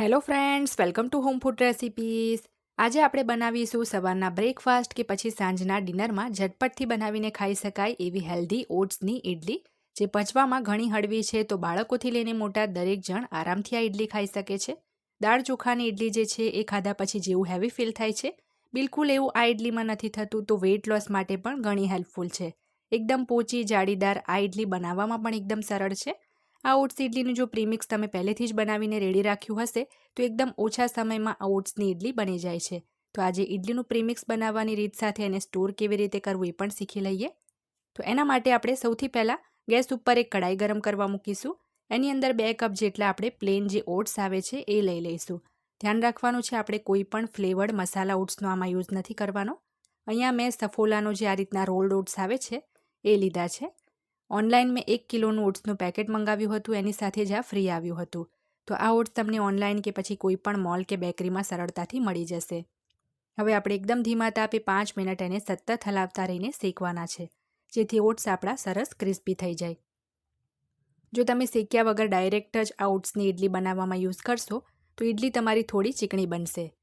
Hello friends welcome to home food recipes આજે આપણે બનાવીશું સવારના બ્રેકફાસ્ટ કે પછી સાંજના ડિનરમાં ઝટપટથી બનાવીને ખાઈ શકાય એવી હેલ્ધી ઓટ્સની ઇડલી જે પચવામાં ઘણી હળવી છે તો બાળકોથી લઈને મોટા દરેક જણ આરામથી આ ઇડલી ખાઈ શકે છે. દાળ ચોખાની ઇડલી જે છે એ ખાધા પછી જેવું હેવી ફીલ થાય છે. બિલકુલ એવું આ ઇડલીમાં નથી થતું તો વેઇટ લોસ માટે પણ ઘણી હેલ્પફુલ છે. એકદમ પોચી જાળીદાર આ ઇડલી બનાવવામાં પણ એકદમ સરળ છે. આ ઓટ્સ ઇડલીનું જો પ્રીમિક્સ તમે પહેલેથી જ બનાવીને રેડી રાખ્યું હશે, તો એકદમ ઓછા સમયમાં આ ઓટ્સની ઇડલી બની જાય છે. તો આજે ઇડલીનું પ્રીમિક્સ બનાવવાની રીત સાથે એને સ્ટોર કેવી રીતે કરવું એ પણ શીખી લઈએ. તો એના માટે આપણે સૌથી પહેલાં ગેસ ઉપર એક કડાઈ ગરમ કરવા મૂકીશું. એની અંદર બે કપ જેટલા આપણે પ્લેન જે ઓટ્સ આવે છે એ લઈ લઈશું. ધ્યાન રાખવાનું છે આપણે કોઈ પણ ફ્લેવર્ડ મસાલા ઓટ્સનો આમાં યુઝ નથી કરવાનો. અહીંયા મેં સફોલાનો જે આ રીતના રોલ્ડ ઓટ્સ આવે છે એ લીધા છે. ઓનલાઈન મેં એક કિલોનું ઓટ્સનું પેકેટ મંગાવ્યું હતું, એની સાથે જ આ ફ્રી આવ્યું હતું. તો આ ઓટ્સ તમને ઓનલાઈન કે પછી કોઈ પણ મોલ કે બેકરીમાં સરળતાથી મળી જશે. હવે આપણે એકદમ ધીમા તાપે પાંચ મિનિટ એને સતત હલાવતા રહીને શેકવાના છે, જેથી ઓટ્સ આપણા સરસ ક્રિસ્પી થઈ જાય. જો તમે શેક્યા વગર ડાયરેક્ટ જ આ ઓટ્સની ઇડલી બનાવવામાં યુઝ કરશો, તો ઇડલી તમારી થોડી ચીકણી બનશે.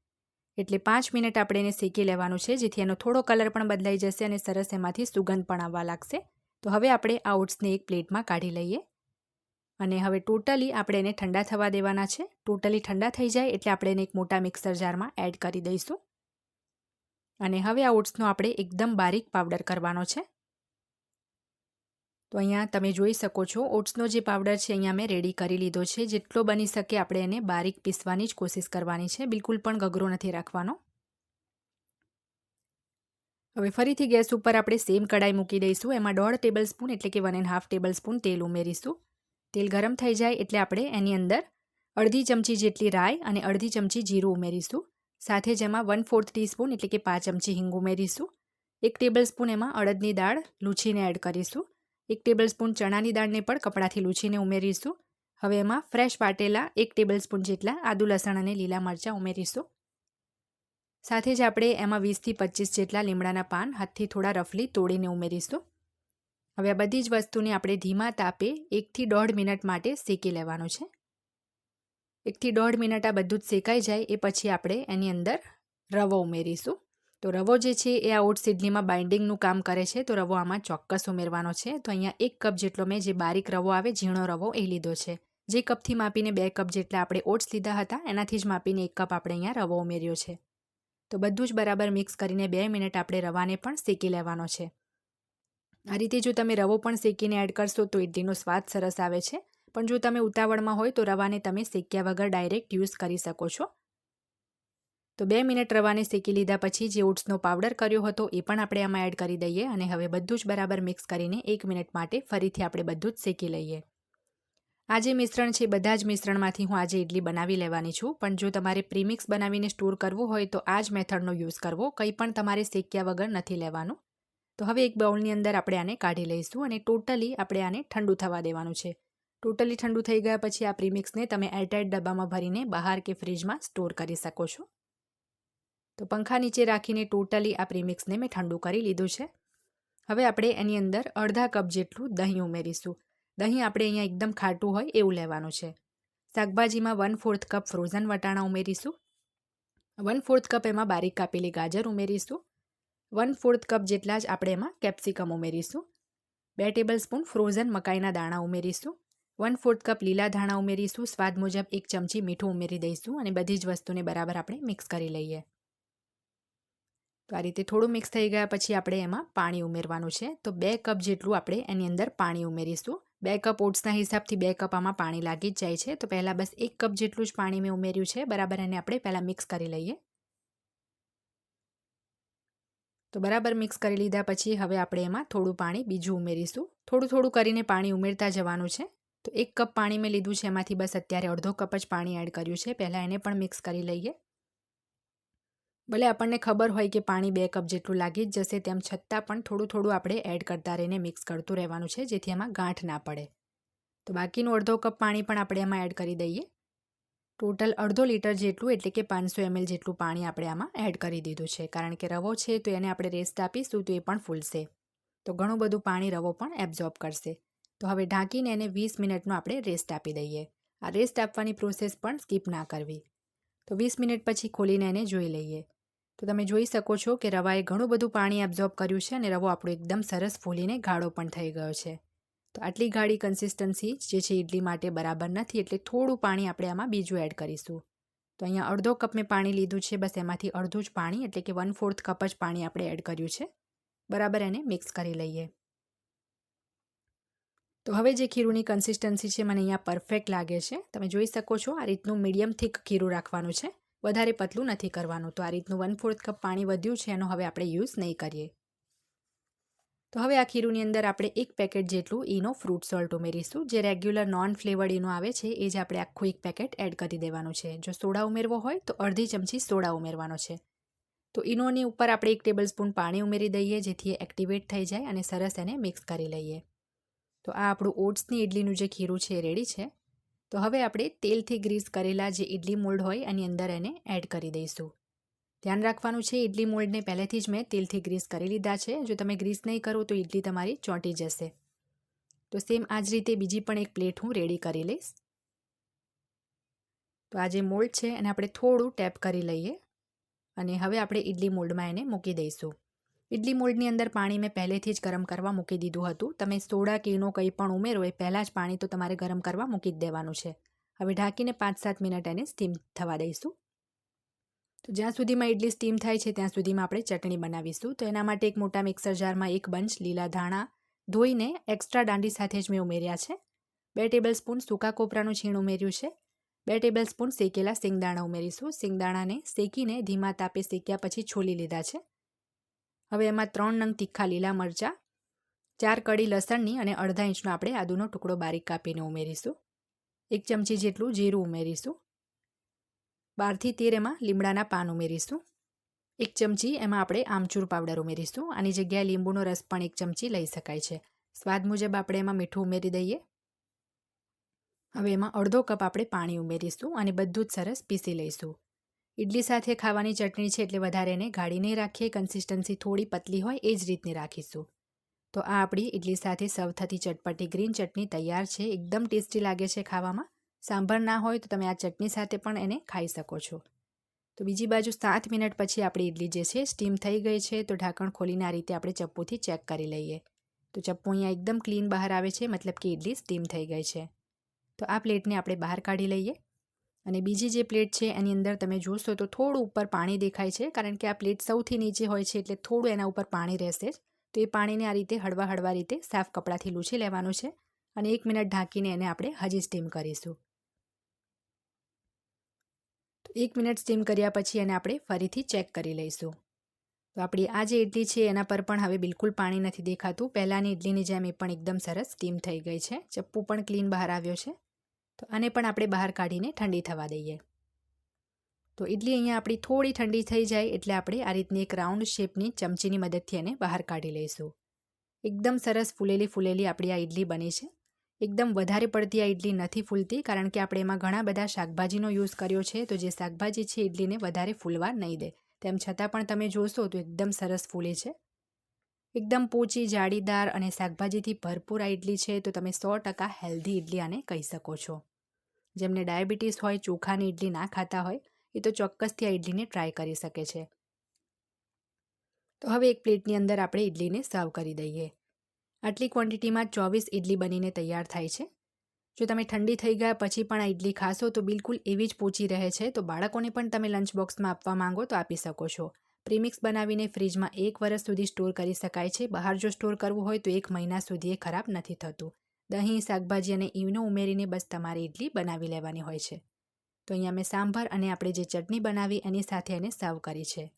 એટલે પાંચ મિનિટ આપણે એને શેકી લેવાનું છે, જેથી એનો થોડો કલર પણ બદલાઈ જશે અને સરસ એમાંથી સુગંધ પણ આવવા લાગશે. તો હવે આપણે આ ઓટ્સને એક પ્લેટમાં કાઢી લઈએ. અને હવે ટોટલી આપણે એને ઠંડા થવા દેવાના છે. ટોટલી ઠંડા થઈ જાય એટલે આપણે એને એક મોટા મિક્સર જારમાં એડ કરી દઈશું. અને હવે આ ઓટ્સનો આપણે એકદમ બારીક પાવડર કરવાનો છે. તો અહીંયા તમે જોઈ શકો છો, ઓટ્સનો જે પાવડર છે અહીંયા મેં રેડી કરી લીધો છે. જેટલો બની શકે આપણે એને બારીક પીસવાની જ કોશિશ કરવાની છે. બિલકુલ પણ ગગરો નથી રાખવાનો. હવે ફરીથી ગેસ ઉપર આપણે સેમ કડાઈ મૂકી દઈશું. એમાં દોઢ ટેબલ સ્પૂન એટલે કે one and half tablespoon તેલ ઉમેરીશું. તેલ ગરમ થઈ જાય એટલે આપણે એની અંદર અડધી ચમચી જેટલી રાઈ અને અડધી ચમચી જીરું ઉમેરીશું. સાથે જ એમાં વન ફોર્થ ટીસ્પૂન એટલે કે પાંચ ચમચી હિંગ ઉમેરીશું. એક ટેબલ સ્પૂન એમાં અડદની દાળ લૂછીને એડ કરીશું. એક ટેબલ સ્પૂન ચણાની દાળને પણ કપડાથી લૂછીને ઉમેરીશું. હવે એમાં ફ્રેશ વાટેલા એક ટેબલ સ્પૂન જેટલા આદુ લસણ અને લીલા મરચાં ઉમેરીશું. સાથે જ આપણે એમાં વીસથી પચીસ જેટલા લીમડાના પાન હાથથી થોડા રફલી તોડીને ઉમેરીશું. હવે આ બધી જ વસ્તુને આપણે ધીમા તાપે એકથી દોઢ મિનિટ માટે શેકી લેવાનું છે. એકથી દોઢ મિનિટ આ બધું જ શેકાઈ જાય એ પછી આપણે એની અંદર રવો ઉમેરીશું. તો રવો જે છે એ આ ઓટ સિડનીમાં બાઇન્ડિંગનું કામ કરે છે, તો રવો આમાં ચોક્કસ ઉમેરવાનો છે. તો અહીંયા એક કપ જેટલો મેં જે બારીક રવો આવે, ઝીણો રવો એ લીધો છે. જે કપથી માપીને બે કપ જેટલા આપણે ઓટ્સ લીધા હતા, એનાથી જ માપીને એક કપ આપણે અહીંયા રવો ઉમેર્યો છે. તો બધું જ બરાબર મિક્સ કરીને બે મિનિટ આપણે રવાને પણ શેકી લેવાનો છે. આ રીતે જો તમે રવો પણ શેકીને એડ કરશો તો ઇડલીનો સ્વાદ સરસ આવે છે. પણ જો તમે ઉતાવળમાં હોય તો રવાને તમે શેક્યા વગર ડાયરેક્ટ યુઝ કરી શકો છો. તો બે મિનિટ રવાને શેકી લીધા પછી જે ઓટ્સનો પાવડર કર્યો હતો એ પણ આપણે આમાં એડ કરી દઈએ અને હવે બધું જ બરાબર મિક્સ કરીને એક મિનિટ માટે ફરીથી આપણે બધું જ શેકી લઈએ. આ જે મિશ્રણ છે, બધા જ મિશ્રણમાંથી હું આજે ઇડલી બનાવી લેવાની છું. પણ જો તમારે પ્રીમિક્સ બનાવીને સ્ટોર કરવું હોય તો આ જ મેથડનો યુઝ કરવો. કંઈ પણ તમારે શેક્યા વગર નથી લેવાનું. તો હવે એક બાઉલની અંદર આપણે આને કાઢી લઈશું અને ટોટલી આપણે આને ઠંડુ થવા દેવાનું છે. ટોટલી ઠંડુ થઈ ગયા પછી આ પ્રીમિક્સને તમે એરટાઇટ ડબ્બામાં ભરીને બહાર કે ફ્રીજમાં સ્ટોર કરી શકો છો. તો પંખા નીચે રાખીને ટોટલી આ પ્રીમિક્સને મેં ઠંડુ કરી લીધું છે. હવે આપણે એની અંદર અડધા કપ જેટલું દહીં ઉમેરીશું. દહીં આપણે અહીંયા એકદમ ખાટું હોય એવું લેવાનું છે. શાકભાજીમાં વન ફોર્થ કપ ફ્રોઝન વટાણા ઉમેરીશું. વન ફોર્થ કપ એમાં બારીક કાપેલી ગાજર ઉમેરીશું. વન ફોર્થ કપ જેટલા જ આપણે એમાં કેપ્સિકમ ઉમેરીશું. બે ટેબલ સ્પૂન ફ્રોઝન મકાઈના દાણા ઉમેરીશું. વન ફોર્થ કપ લીલા ધાણા ઉમેરીશું. સ્વાદ મુજબ એક ચમચી મીઠું ઉમેરી દઈશું અને બધી જ વસ્તુને બરાબર આપણે મિક્સ કરી લઈએ. તો આ રીતે થોડું મિક્સ થઈ ગયા પછી આપણે એમાં પાણી ઉમેરવાનું છે. તો બે કપ જેટલું આપણે એની અંદર પાણી ઉમેરીશું. બે કપ ઓટ્સના હિસાબથી બે કપ આમાં પાણી લાગી જ જાય છે. તો પહેલાં બસ એક કપ જેટલું જ પાણી મેં ઉમેર્યું છે. બરાબર એને આપણે પહેલાં મિક્સ કરી લઈએ. તો બરાબર મિક્સ કરી લીધા પછી હવે આપણે એમાં થોડું પાણી બીજું ઉમેરીશું. થોડું થોડું કરીને પાણી ઉમેરતા જવાનું છે. તો એક કપ પાણી મેં લીધું છે. એમાંથી બસ અત્યારે અડધો કપ જ પાણી એડ કર્યું છે. પહેલાં એને પણ મિક્સ કરી લઈએ. ભલે આપણને ખબર હોય કે પાણી બે કપ જેટલું લાગી જ જશે તેમ છતાં પણ થોડું થોડું આપણે એડ કરતા રહીને મિક્સ કરતું રહેવાનું છે, જેથી એમાં ગાંઠ ના પડે. તો બાકીનું અડધો કપ પાણી પણ આપણે એમાં એડ કરી દઈએ. ટોટલ અડધો લીટર જેટલું, એટલે કે પાંચસો એમએલ જેટલું પાણી આપણે આમાં એડ કરી દીધું છે. કારણ કે રવો છે તો એને આપણે રેસ્ટ આપીશું તો એ પણ ફૂલશે. તો ઘણું બધું પાણી રવો પણ એબ્ઝોર્બ કરશે. તો હવે ઢાંકીને એને વીસ મિનિટનો આપણે રેસ્ટ આપી દઈએ. આ રેસ્ટ આપવાની પ્રોસેસ પણ સ્કીપ ના કરવી. તો વીસ મિનિટ પછી ખોલીને એને જોઈ લઈએ. તો તમે જોઈ શકો છો કે રવાએ ઘણું બધું પાણી એબ્ઝોર્બ કર્યું છે અને રવો આપણો એકદમ સરસ ફૂલીને ગાળો પણ થઈ ગયો છે. તો આટલી ગાઢી કન્સિસ્ટન્સી જે છે ઇડલી માટે બરાબર નથી એટલે થોડું પાણી આપણે આમાં બીજું એડ કરીશું. તો અહીંયા અડધો કપ મેં પાણી લીધું છે, બસ એમાંથી અડધું જ પાણી એટલે કે વન ફોર્થ કપ જ પાણી આપણે એડ કર્યું છે. બરાબર એને મિક્સ કરી લઈએ. તો હવે જે ખીરુની કન્સિસ્ટન્સી છે, મને અહીંયા પરફેક્ટ લાગે છે. તમે જોઈ શકો છો આ રીતનું મીડિયમ થીક ખીરું રાખવાનું છે. વધારે પતલું નથી કરવાનું. તો આ રીતનું વન ફોર્થ કપ પાણી વધ્યું છે, એનો હવે આપણે યુઝ નહીં કરીએ. તો હવે આ ખીરુની અંદર આપણે એક પેકેટ જેટલું ઈનો ફ્રૂટ સોલ્ટ ઉમેરીશું. જે રેગ્યુલર નોન ફ્લેવર્ડ ઈનો આવે છે, એ જ આપણે આખું એક પેકેટ એડ કરી દેવાનું છે. જો સોડા ઉમેરવો હોય, તો અડધી ચમચી સોડા ઉમેરવાનો છે. તો ઈનોની ઉપર આપણે એક ટેબલ સ્પૂન પાણી ઉમેરી દઈએ, જેથી એ એક્ટિવેટ થઈ જાય અને સરસ એને મિક્સ કરી લઈએ. તો આ આપણું ઓટ્સની ઇડલીનું જે ખીરું છે, એ રેડી છે. તો હવે આપણે તેલથી ગ્રીસ કરેલા જે ઇડલી મોલ્ડ હોય એની અંદર એને એડ કરી દઈશું. ધ્યાન રાખવાનું છે ઇડલી મોલ્ડને પહેલેથી જ મેં તેલથી ગ્રીસ કરી લીધા છે. જો તમે ગ્રીસ નહીં કરો તો ઇડલી તમારી ચોંટી જશે. તો સેમ આ જ રીતે બીજી પણ એક પ્લેટ હું રેડી કરી લઈશ. તો આ જે મોલ્ડ છે એને આપણે થોડું ટેપ કરી લઈએ અને હવે આપણે ઇડલી મોલ્ડમાં એને મૂકી દઈશું. ઇડલી મોલ્ડની અંદર પાણી મેં પહેલેથી જ ગરમ કરવા મૂકી દીધું હતું. તમે સોડા, કીનો કંઈ પણ ઉમેરો એ પહેલાં જ પાણી તો તમારે ગરમ કરવા મૂકી જ દેવાનું છે. હવે ઢાંકીને પાંચ સાત મિનિટ એને સ્ટીમ થવા દઈશું. તો જ્યાં સુધીમાં ઇડલી સ્ટીમ થાય છે, ત્યાં સુધીમાં આપણે ચટણી બનાવીશું. તો એના માટે એક મોટા મિક્સર જારમાં એક બંચ લીલા ધાણા ધોઈને એક્સ્ટ્રા દાંડી સાથે જ મેં ઉમેર્યા છે. બે ટેબલ સ્પૂન સૂકા કોપરાનું છીણ ઉમેર્યું છે. બે ટેબલ સ્પૂન શેકેલા સિંગદાણા ઉમેરીશું. સિંગદાણાને શેકીને ધીમા તાપે શેક્યા પછી છોલી લીધા છે. હવે એમાં ત્રણ નંગ તીખા લીલા મરચાં, ચાર કડી લસણની અને અડધા ઇંચનો આપણે આદુનો ટુકડો બારીક કાપીને ઉમેરીશું. એક ચમચી જેટલું જીરું ઉમેરીશું. બારથી તેર એમાં લીમડાના પાન ઉમેરીશું. એક ચમચી એમાં આપણે આમચૂર પાવડર ઉમેરીશું. આની જગ્યાએ લીંબુનો રસ પણ એક ચમચી લઈ શકાય છે. સ્વાદ મુજબ આપણે એમાં મીઠું ઉમેરી દઈએ. હવે એમાં અડધો કપ આપણે પાણી ઉમેરીશું અને બધું જ સરસ પીસી લઈશું. ઇડલી સાથે ખાવાની ચટણી છે એટલે વધારે એને ગાળી નહીં રાખીએ કન્સિસ્ટન્સી થોડી પતલી હોય એ જ રીતની રાખીશું. તો આ આપણી ઇડલી સાથે સર્વ થતી ચટપટી ગ્રીન ચટણી તૈયાર છે, એકદમ ટેસ્ટી લાગે છે ખાવામાં. સાંભર ના હોય તો તમે આ ચટણી સાથે પણ એને ખાઈ શકો છો. તો બીજી બાજુ સાત મિનિટ પછી આપણી ઇડલી જે છે સ્ટીમ થઈ ગઈ છે, તો ઢાંકણ ખોલીને આ રીતે આપણે ચપ્પુથી ચેક કરી લઈએ. તો ચપ્પુ અહીંયા એકદમ ક્લીન બહાર આવે છે, મતલબ કે ઇડલી સ્ટીમ થઈ ગઈ છે. તો આ પ્લેટને આપણે બહાર કાઢી લઈએ. અને બીજી જે પ્લેટ છે એની અંદર તમે જોશો તો થોડું ઉપર પાણી દેખાય છે, કારણ કે આ પ્લેટ સૌથી નીચે હોય છે એટલે થોડું એના ઉપર પાણી રહેશે તો એ પાણીને આ રીતે હળવા હળવા રીતે સાફ કપડાથી લૂછી લેવાનું છે અને એક મિનિટ ઢાંકીને એને આપણે હજી સ્ટીમ કરીશું. તો એક મિનિટ સ્ટીમ કર્યા પછી એને આપણે ફરીથી ચેક કરી લઈશું. તો આપણી આ જે ઇડલી છે એના પર પણ હવે બિલકુલ પાણી નથી દેખાતું. પહેલાંની ઇડલીની જેમ એ પણ એકદમ સરસ સ્ટીમ થઈ ગઈ છે. ચપ્પુ પણ ક્લીન બહાર આવ્યો છે. તો આને પણ આપણે બહાર કાઢીને ઠંડી થવા દઈએ. તો ઇડલી અહીંયા આપણી થોડી ઠંડી થઈ જાય એટલે આપણે આ રીતની એક રાઉન્ડ શેપની ચમચીની મદદથી એને બહાર કાઢી લઈશું. એકદમ સરસ ફૂલેલી ફૂલેલી આપણી આ ઇડલી બની છે. એકદમ વધારે પડતી આ ઇડલી નથી ફૂલતી કારણ કે આપણે એમાં ઘણા બધા શાકભાજીનો યુઝ કર્યો છે તો જે શાકભાજી છે ઇડલીને વધારે ફૂલવા નહીં દે. તેમ છતાં પણ તમે જોશો તો એકદમ સરસ ફૂલે છે. એકદમ પોચી, જાળીદાર અને શાકભાજીથી ભરપૂર આ ઇડલી છે, તો તમે સો ટકા હેલ્ધી ઇડલી આને કહી શકો છો. જેમને ડાયાબિટીસ હોય, ચોખાની ઇડલી ના ખાતા હોય, એ તો ચોક્કસથી આ ઇડલીને ટ્રાય કરી શકે છે. તો હવે એક પ્લેટની અંદર આપણે ઇડલીને સર્વ કરી દઈએ. આટલી ક્વોન્ટિટીમાં ચોવીસ ઇડલી બનીને તૈયાર થાય છે. જો તમે ઠંડી થઈ ગયા પછી પણ આ ઇડલી ખાશો, તો બિલકુલ એવી જ પોચી રહે છે, તો બાળકોને પણ તમે લંચ બોક્સમાં આપવા માંગો તો આપી શકો છો. પ્રીમિક્સ બનાવીને ફ્રીજમાં એક વર્ષ સુધી સ્ટોર કરી શકાય છે. બહાર જો સ્ટોર કરવું હોય તો એક મહિના સુધી એ ખરાબ નથી થતું. દહીં, શાકભાજી અને ઈવનો ઉમેરીને બસ તમારી ઇડલી બનાવી લેવાની હોય છે. તો અહીંયા મેં સાંભાર અને આપણે જે ચટણી બનાવી એની સાથે એને સર્વ કરી છે.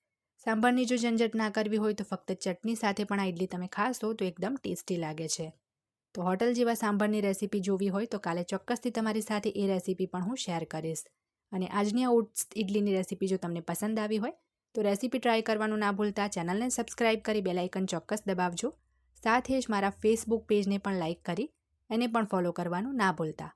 સાંભારની જો ઝંઝટ ના કરવી હોય તો ફક્ત ચટણી સાથે પણ આ ઇડલી તમે ખાશો તો એકદમ ટેસ્ટી લાગે છે. તો હોટલ જેવા સાંભારની રેસીપી જોવી હોય તો કાલે ચોક્કસથી તમારી સાથે એ રેસીપી પણ હું શેર કરીશ. અને આજની આ ઓટ્સ ઇડલીની રેસીપી જો તમને પસંદ આવી હોય તો રેસીપી ટ્રાય કરવાનું ના ભૂલતા ચેનલને સબસ્ક્રાઇબ કરી બેલાઇકન ચોક્કસ દબાવજો. સાથે જ મારા ફેસબુક પેજને પણ લાઇક કરી, એને પણ ફોલો કરવાનું ના ભૂલતા.